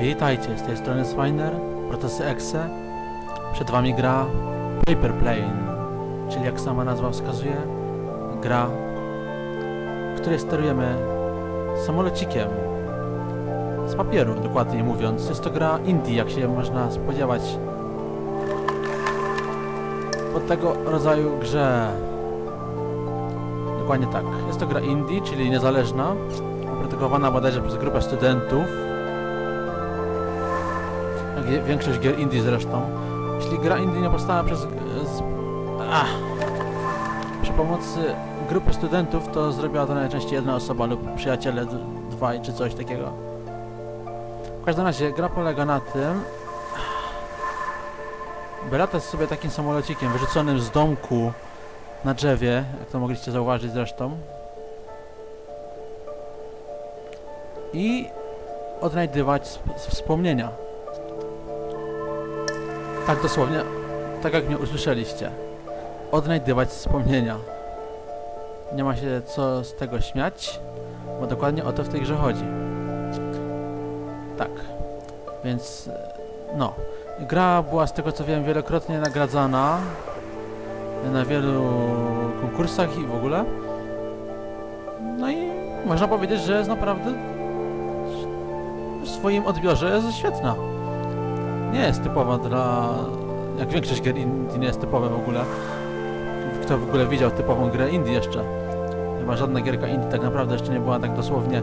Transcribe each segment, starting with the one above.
Witajcie, z tej strony Swiner, Protesy Exe. Przed wami gra Paper Plane, czyli jak sama nazwa wskazuje, gra, w której sterujemy samolocikiem z papieru, dokładniej mówiąc. Jest to gra indie, jak się można spodziewać po tego rodzaju grze. Dokładnie tak. Jest to gra indie, czyli niezależna, oprodukowana bodajże przez grupę studentów większość gier indie zresztą. Jeśli gra indie nie powstała przez... Z, ach, przy pomocy grupy studentów, to zrobiła to najczęściej jedna osoba lub przyjaciele, dwaj czy coś takiego. W każdym razie, gra polega na tym, by latać sobie takim samolocikiem wyrzuconym z domku na drzewie, jak to mogliście zauważyć zresztą. I odnajdywać sp- wspomnienia. Tak dosłownie, tak jak mnie usłyszeliście. Odnajdywać wspomnienia. Nie ma się co z tego śmiać, bo dokładnie o to w tej grze chodzi. Tak. Więc, no. Gra była z tego co wiem wielokrotnie nagradzana na wielu konkursach i w ogóle. No i można powiedzieć, że jest naprawdę w swoim odbiorze jest świetna nie jest typowa dla... jak większość gier indie nie jest typowe w ogóle. Kto w ogóle widział typową grę indie jeszcze? Chyba żadna gierka indie tak naprawdę jeszcze nie była tak dosłownie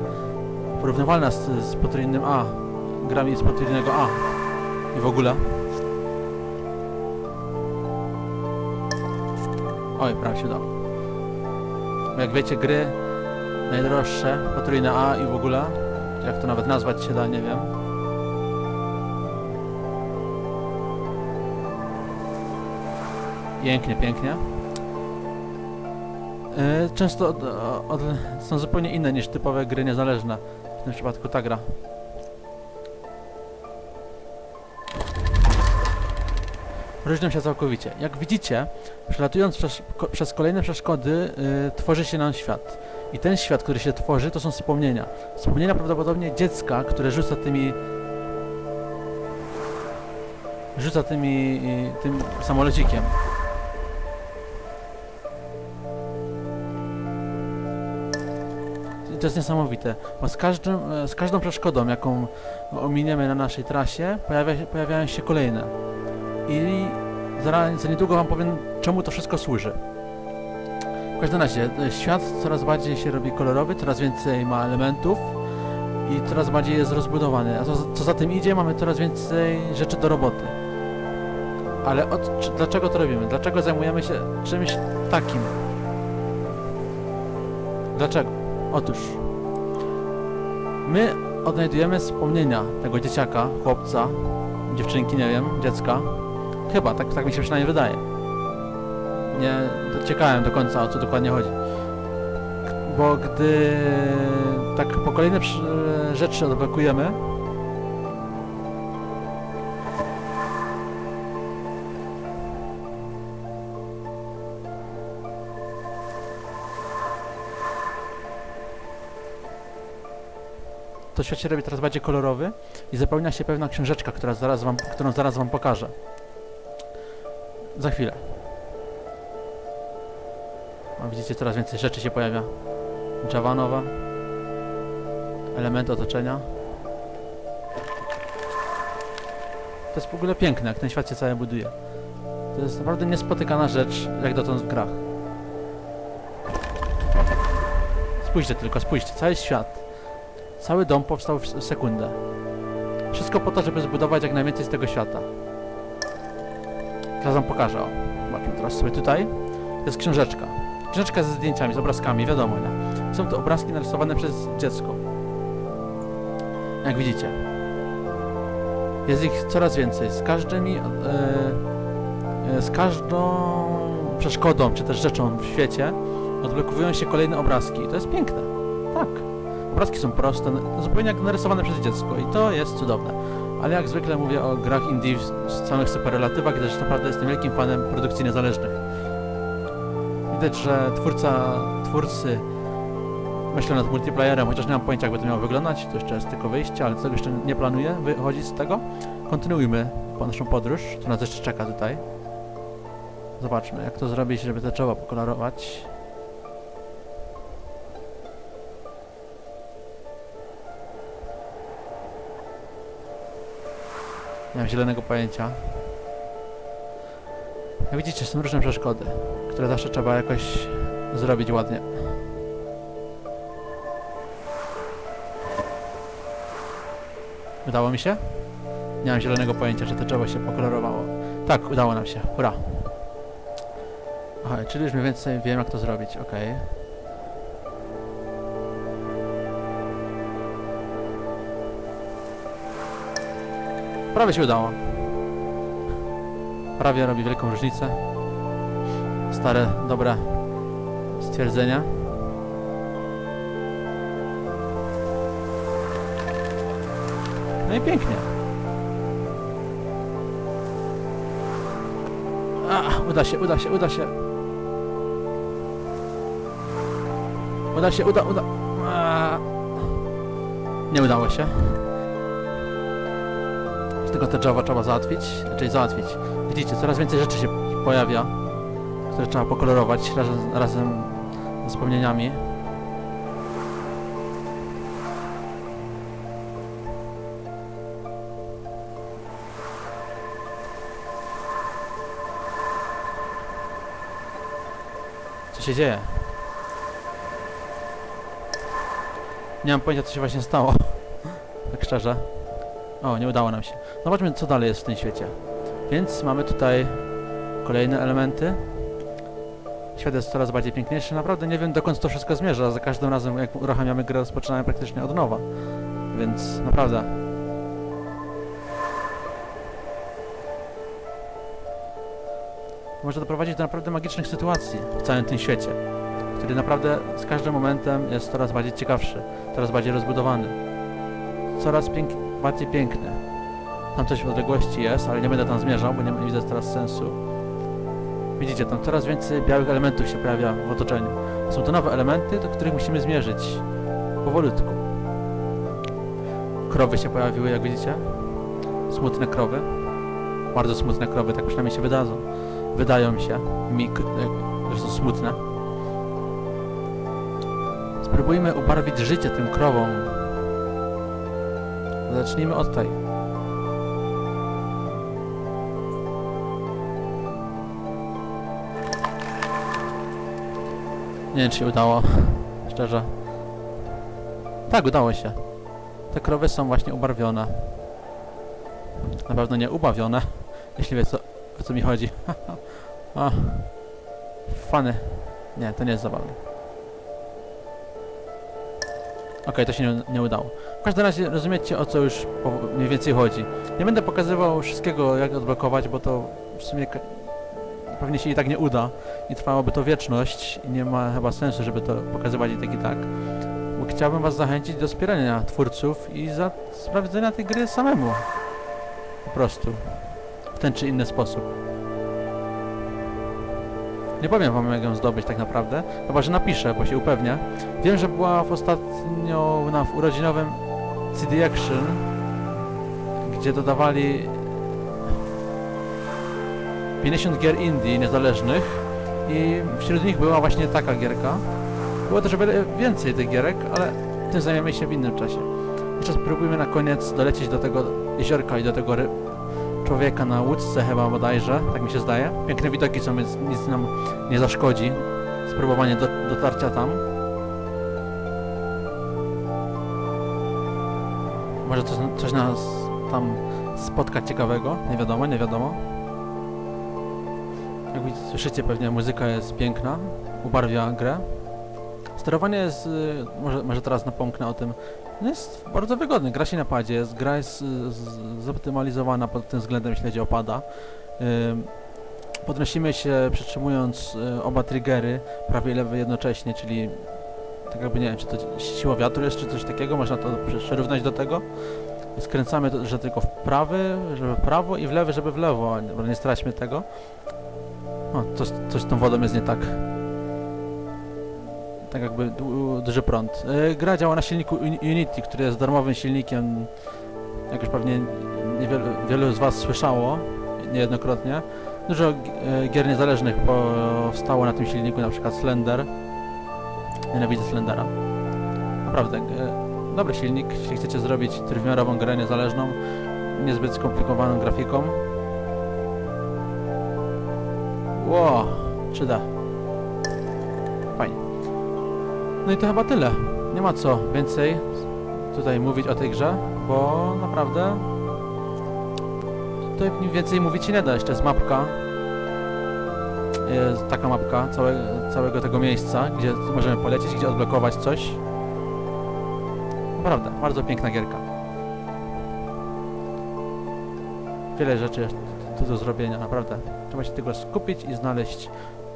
porównywalna z, z potrójnym A. Grami z potrójnego A. I w ogóle. Oj, prawie się udało. Jak wiecie, gry najdroższe, potrójne A i w ogóle, jak to nawet nazwać się da, nie wiem. Pięknie, pięknie. E, Często od, od, są zupełnie inne niż typowe gry niezależne. W tym przypadku ta gra. Różnią się całkowicie. Jak widzicie, przelatując przez, przez kolejne przeszkody, y, tworzy się nam świat. I ten świat, który się tworzy, to są wspomnienia. Wspomnienia prawdopodobnie dziecka, które rzuca tymi rzuca tymi, y, tym samolocikiem. I to jest niesamowite, bo z, każdym, e, z każdą przeszkodą, jaką ominiemy na naszej trasie, pojawia, pojawiają się kolejne. I zaraz, za niedługo Wam powiem, czemu to wszystko służy. W każdym razie, e, świat coraz bardziej się robi kolorowy, coraz więcej ma elementów i coraz bardziej jest rozbudowany. A co, co za tym idzie, mamy coraz więcej rzeczy do roboty. Ale od, czy, dlaczego to robimy? Dlaczego zajmujemy się czymś takim? Dlaczego? Otóż my odnajdujemy wspomnienia tego dzieciaka, chłopca, dziewczynki, nie wiem, dziecka. Chyba, tak, tak mi się przynajmniej wydaje. Nie dociekałem do końca o co dokładnie chodzi. Bo gdy tak po kolejne rzeczy odblokujemy, to świat się robi coraz bardziej kolorowy i zapełnia się pewna książeczka, która zaraz wam, którą zaraz wam pokażę. Za chwilę. O, widzicie, coraz więcej rzeczy się pojawia. Java. Elementy otoczenia. To jest w ogóle piękne, jak ten świat się cały buduje. To jest naprawdę niespotykana rzecz, jak dotąd w grach. Spójrzcie tylko, spójrzcie, cały świat. Cały dom powstał w sekundę. Wszystko po to, żeby zbudować jak najwięcej z tego świata. Teraz wam pokażę. O, zobaczmy teraz sobie tutaj. To jest książeczka. Książeczka ze zdjęciami, z obrazkami, wiadomo, nie? Są to obrazki narysowane przez dziecko. Jak widzicie. Jest ich coraz więcej. Z każdymi... E, e, z każdą przeszkodą, czy też rzeczą w świecie odblokowują się kolejne obrazki. To jest piękne. Tak. Obrazki są proste, zupełnie jak narysowane przez dziecko i to jest cudowne. Ale jak zwykle mówię o grach indie z samych superlatywach i też naprawdę jestem wielkim fanem produkcji niezależnych. Widać, że twórca, twórcy myślę nad multiplayerem, chociaż nie mam pojęcia, jakby to miało wyglądać. To jeszcze jest tylko wyjście, ale tego jeszcze nie planuję wychodzić z tego. Kontynuujmy naszą podróż, co nas jeszcze czeka tutaj. Zobaczmy, jak to zrobić, żeby te drzewa pokolorować. Nie mam zielonego pojęcia. Jak widzicie, są różne przeszkody, które zawsze trzeba jakoś zrobić ładnie. Udało mi się? Nie mam zielonego pojęcia, czy to drzewo się pokolorowało. Tak, udało nam się. Hurra. Aha, czyli już mniej więcej wiem, jak to zrobić. Okej. Prawie się udało. Prawie robi wielką różnicę. Stare, dobre stwierdzenia. No i pięknie. A, uda się, uda się, uda się. Uda się, uda, uda. A, nie udało się. Tylko te drzewa trzeba załatwić, raczej załatwić. Widzicie, coraz więcej rzeczy się pojawia, które trzeba pokolorować razem, razem z wspomnieniami. Co się dzieje? Nie mam pojęcia, co się właśnie stało. tak szczerze. O, nie udało nam się. Zobaczmy, co dalej jest w tym świecie. Więc mamy tutaj kolejne elementy. Świat jest coraz bardziej piękniejszy. Naprawdę nie wiem, dokąd to wszystko zmierza. Za każdym razem, jak uruchamiamy grę, rozpoczynamy praktycznie od nowa. Więc naprawdę. Może doprowadzić do naprawdę magicznych sytuacji w całym tym świecie, który naprawdę z każdym momentem jest coraz bardziej ciekawszy, coraz bardziej rozbudowany, coraz pięk bardziej piękny. Tam coś w odległości jest, ale nie będę tam zmierzał, bo nie, widzę teraz sensu. Widzicie, tam coraz więcej białych elementów się pojawia w otoczeniu. Są to nowe elementy, do których musimy zmierzyć powolutku. Krowy się pojawiły, jak widzicie. Smutne krowy. Bardzo smutne krowy, tak przynajmniej się. Wydają się mi, k- jak- że są smutne. Spróbujmy ubarwić życie tym krowom. Zacznijmy od tej. Nie wiem, czy się udało. Szczerze. Tak, udało się. Te krowy są właśnie ubarwione. Na pewno nie ubawione, jeśli wie co, o co mi chodzi. o. Fany. Nie, to nie jest zabawne. Okej, to się nie, nie udało. Każdym razie rozumiecie o co już mniej więcej chodzi. Nie będę pokazywał wszystkiego jak odblokować, bo to w sumie pewnie się i tak nie uda i trwałoby to wieczność i nie ma chyba sensu, żeby to pokazywać i tak i tak. Bo chciałbym was zachęcić do wspierania twórców i za sprawdzenia tej gry samemu. Po prostu. W ten czy inny sposób. Nie powiem wam jak ją zdobyć tak naprawdę, chyba że napiszę, bo się upewnię. Wiem, że była w ostatnio na w urodzinowym CD Action, gdzie dodawali 50 gier indie niezależnych i wśród nich była właśnie taka gierka. Było też o wiele więcej tych gierek, ale tym zajmiemy się w innym czasie. Jeszcze spróbujmy na koniec dolecieć do tego jeziorka i do tego człowieka na łódce chyba bodajże, tak mi się zdaje. Piękne widoki są, więc nic nam nie zaszkodzi. Spróbowanie do, dotarcia tam. Może coś, coś nas tam spotkać ciekawego, nie wiadomo, nie wiadomo. Jak widzicie, słyszycie pewnie, muzyka jest piękna, ubarwia grę. Sterowanie jest, y, może, może teraz napomknę o tym, no jest bardzo wygodne, gra się na padzie, jest, gra jest y, zoptymalizowana pod tym względem, jeśli chodzi o pada. Podnosimy się przytrzymując y, oba triggery, prawy i lewy jednocześnie, czyli tak jakby nie wiem, czy to siła wiatru jest, czy coś takiego, można to przy- przyrównać do tego. Skręcamy, to, że tylko w prawy, żeby w prawo i w lewy, żeby w lewo, bo nie straćmy tego. O, coś, coś z tą wodą jest nie tak. tak jakby du duży prąd. E, gra działa na silniku Uni- Unity, który jest darmowym silnikiem, jak już pewnie niewielu, wielu z Was słyszało niejednokrotnie. Dużo e, gier niezależnych powstało na tym silniku, na przykład Slender. Nienawidzę Slendera. Naprawdę, e, dobry silnik, jeśli chcecie zrobić trójwymiarową grę niezależną, niezbyt skomplikowaną grafiką. Ło, 3D. Fajnie. No i to chyba tyle. Nie ma co więcej tutaj mówić o tej grze, bo naprawdę tutaj więcej mówić nie da. Jeszcze jest mapka. Taka mapka całe, całego tego miejsca, gdzie możemy polecieć, gdzie odblokować coś. Naprawdę, bardzo piękna gierka. Wiele rzeczy tu do zrobienia, naprawdę. Trzeba się tylko skupić i znaleźć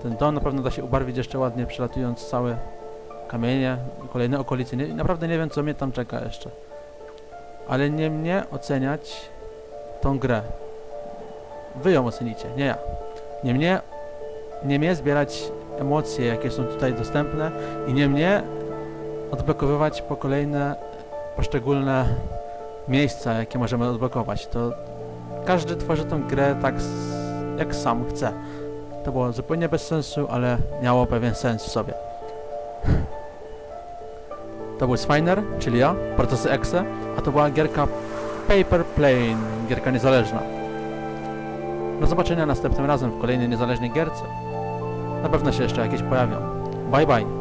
ten dom. Na pewno da się ubarwić jeszcze ładnie, przelatując całe kamienie, kolejne okolice. Nie, naprawdę nie wiem, co mnie tam czeka jeszcze. Ale nie mnie oceniać tą grę. Wy ją ocenicie, nie ja. Nie mnie, nie mnie zbierać emocje, jakie są tutaj dostępne i nie mnie odblokowywać po kolejne poszczególne miejsca, jakie możemy odblokować. To każdy tworzy tą grę tak, jak sam chce. To było zupełnie bez sensu, ale miało pewien sens w sobie. To był Swiner, czyli ja, procesy Exe, a to była gierka Paper Plane, gierka niezależna. Do zobaczenia następnym razem w kolejnej niezależnej gierce. Na pewno się jeszcze jakieś pojawią. Bye bye.